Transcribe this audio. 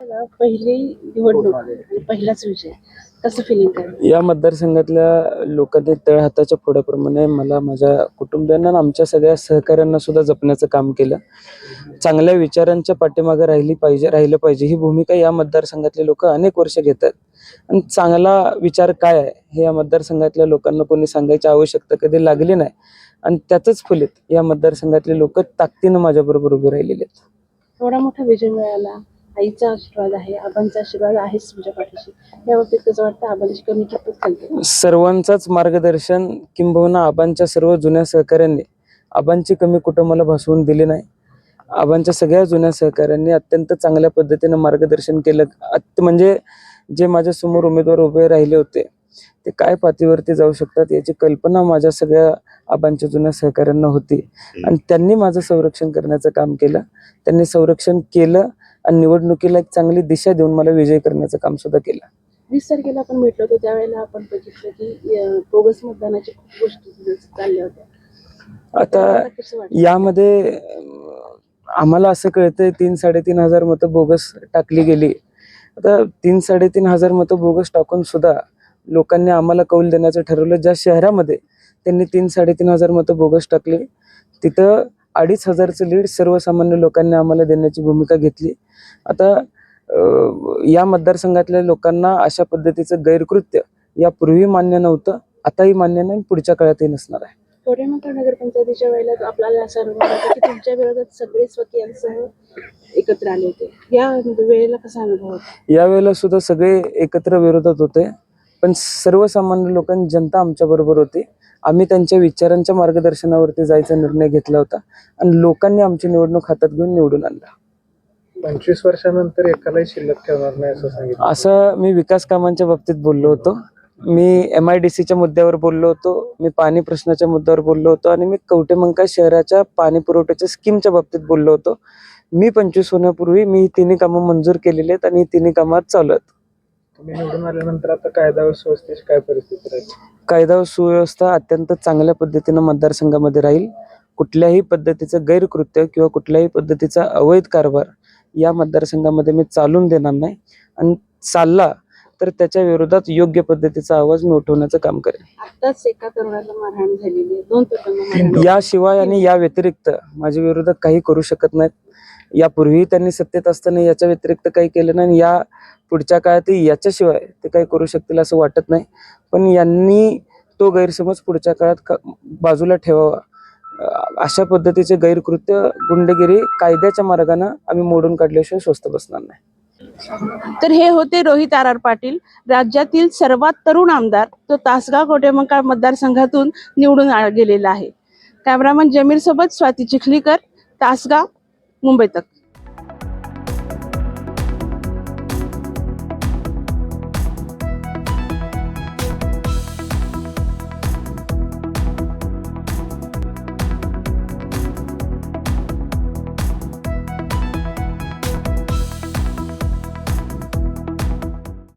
पहिली निवडणूक आणि पहिलाच विजय. कसं फिलिंग काय या मतदारसंघातल्या लोकांनी तळहाताच्या फोड्याप्रमाणे मला माझ्या कुटुंबियांना आणि आमच्या सगळ्या सहकाऱ्यांना सुद्धा जपण्याचं काम केलं. चांगल्या विचारांच्या पाठीमागे राहिली पाहिजे राहिलं पाहिजे. ही भूमिका या मतदारसंघातले लोक अनेक वर्ष घेतात. आणि चांगला विचार काय आहे? हे या मतदारसंघातल्या लोकांना कोणी सांगायची आवश्यकता कधी लागली नाही. आणि त्याचंच फलित या मतदारसंघातले लोक ताकदीनं माझ्याबरोबर उभे राहिलेले आहेत. एवढा मोठा विजय मिळाला. आईचा आशीर्वाद आहे आबांचा आशीर्वाद आहेच तुमच्या पाठीशी. या बाबतीत कसं वाटतं आबांची कमी कितपत चालते. सर्वांचाच मार्गदर्शन किंबहुना आबांच्या सर्व जुन्या सहकाऱ्यांनी. आबांची कमी कुठं मला भासवून दिली नाही. आबांच्या सगळ्या जुन्या सहकाऱ्यांनी अत्यंत चांगल्या पद्धतीनं मार्गदर्शन केलं. अत म्हणजे जे माझ्यासमोर उमेदवार उभे राहिले होते ते काय पातळीवरती जाऊ शकतात याची कल्पना माझ्या सगळ्या आबांच्या जुन्या सहकाऱ्यांना होती. आणि त्यांनी माझं संरक्षण करण्याचं काम केलं. त्यांनी संरक्षण केलं. आणि निवडणुकीला एक चांगली दिशा देऊन मला विजयी करण्याचं काम सुद्धा केलं. वीस तारखेला आपण भेटलो होतो त्यावेळेला आपण बघितलं की बोगस मतदानाची खूप गोष्टी चालल्या होत्या. आता यामध्ये आम्हाला असं कळतंय तीन साडेतीन हजार मतं बोगस टाकली गेली. आता तीन साडेतीन हजार मतं बोगस टाकून सुद्धा लोकांनी आम्हाला कौल देण्याचं ठरवलं. ज्या शहरामध्ये त्यांनी तीन साडेतीन हजार मतं बोगस टाकली तिथं अडीच हजारचं लीड सर्वसामान्य लोकांनी आम्हाला देण्याची भूमिका घेतली. आता या मतदारसंघातल्या लोकांना अशा पद्धतीचं गैरकृत्य यापूर्वी मान्य नव्हतं आताही मान्य नाही पुढच्या काळातही नसणार आहे. कवडेमंकाळ नगरपंचायतीच्या वेळेला आपल्याला असं अनुभव आला की तुमच्या विरोधात सगळे स्वकीयांसह एकत्र आले होते. या वेळेला कसा अनुभव होता? यावेळेला सुद्धा सगळे एकत्र विरोधात होते पण सर्वसामान्य लोकांनी जनता आमच्या बरोबर होती. आम्ही त्यांच्या विचारांच्या मार्गदर्शनावरती जायचा निर्णय घेतला होता आणि लोकांनी आमची निवडणूक हातात घेऊन निवडून आणला. पंचवीस वर्षानंतर एकालाही शिल्लक ठेवणार नाही असं सांगितलं. असं मी विकास कामांच्या बाबतीत बोललो होतो. मी एम आय डी सीच्या मुद्द्यावर बोललो होतो. मी पाणी प्रश्नाच्या मुद्द्यावर बोललो होतो. आणि मी कवटेमंका शहराच्या पाणी पुरवठ्याच्या स्कीमच्या बाबतीत बोललो होतो. मी पंचवीस होण्यापूर्वी मी ही तिन्ही कामं मंजूर केलेली आहेत आणि ही तिन्ही कामं आज चालू आहेत. तुम्ही निवडून आल्यानंतर आता कायदा व सुव्यवस्थेची काय परिस्थिती राहील? कायदा व सुव्यवस्था अत्यंत चांगल्या पद्धतीनं मतदारसंघामध्ये राहील. कुठल्याही पद्धतीचं गैरकृत्य किंवा कुठल्याही पद्धतीचा अवैध कारभार या मतदारसंघामध्ये मी चालून देणार नाही. आणि चालला तर त्याच्या विरोधात योग्य पद्धतीचा आवाज मी उठवण्याचं काम करेन. याशिवाय आणि या व्यतिरिक्त माझ्या विरोधात काही करू शकत नाहीत. यापूर्वी त्यांनी सत्तेत असताना याच्या व्यतिरिक्त काही केलं नाही आणि या पुढच्या काळातही याच्याशिवाय ते काही करू शकतील असं वाटत नाही. पण यांनी तो गैरसमज पुढच्या काळात क- बाजूला ठेवावा. अशा पद्धतीचे गैरकृत्य गुंडगिरी कायद्याच्या मार्गानं आम्ही मोडून काढल्याशिवाय स्वस्त बसणार नाही. तर हे होते रोहित आर आर पाटील. राज्यातील सर्वात तरुण आमदार तो तासगाव कोटेमंकाळ मतदारसंघातून निवडून गेलेला आहे. कॅमेरामन जमीर सोबत स्वाती चिखलीकर तासगाव मुंबई तक.